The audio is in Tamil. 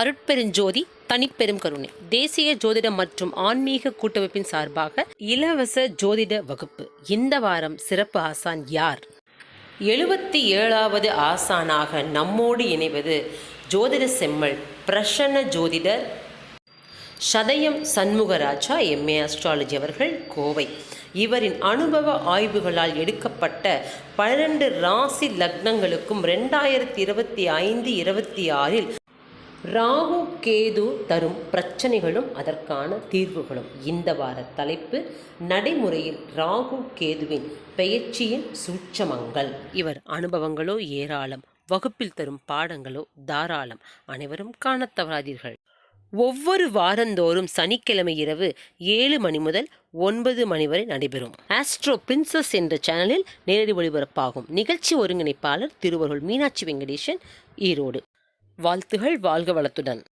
அருட்பெருஞ்சோதி தனிப்பெரும் கருணை. தேசிய ஜோதிட மற்றும் ஆன்மீக கூட்டமைப்பின் சார்பாக இலவச ஜோதிட வகுப்பு. இந்த வாரம் சிறப்பு ஆசான் யார்? எழுபத்தி ஏழாவது ஆசானாக நம்மோடு இணைவது ஜோதிட செம்மல் பிரசன்ன ஜோதிடர் சதயம் சண்முகராஜா எம்ஏ அஸ்ட்ராலஜி அவர்கள் கோவை. இவரின் அனுபவ ஆய்வுகளால் எடுக்கப்பட்ட பன்னிரண்டு ராசி லக்னங்களுக்கும் ரெண்டாயிரத்தி இருபத்தி ஐந்து இருபத்தி ஆறில் ராகு கேது தரும் பிரச்சனைகளும் அதற்கான தீர்வுகளும். இந்த வார தலைப்பு நடைமுறையில் ராகு கேதுவின் பெயர்ச்சியின் சூட்சமங்கள். இவர் அனுபவங்களோ ஏராளம் வகுப்பில் தரும் பாடங்களோ தாராளம். அனைவரும் காணத் தவறாதீர்கள் ஒவ்வொரு வாரந்தோறும் சனிக்கிழமை இரவு ஏழு மணி முதல் ஒன்பது மணி வரை நடைபெறும். ஆஸ்ட்ரோ பிரின்சஸ் என்ற சேனலில் நேரடி ஒளிபரப்பாகும் நிகழ்ச்சி ஒருங்கிணைப்பாளர் திருவருள் மீனாட்சி வெங்கடேசன் ஈரோடு. வாழ்த்துகள் வாழ்க வளத்துடன்.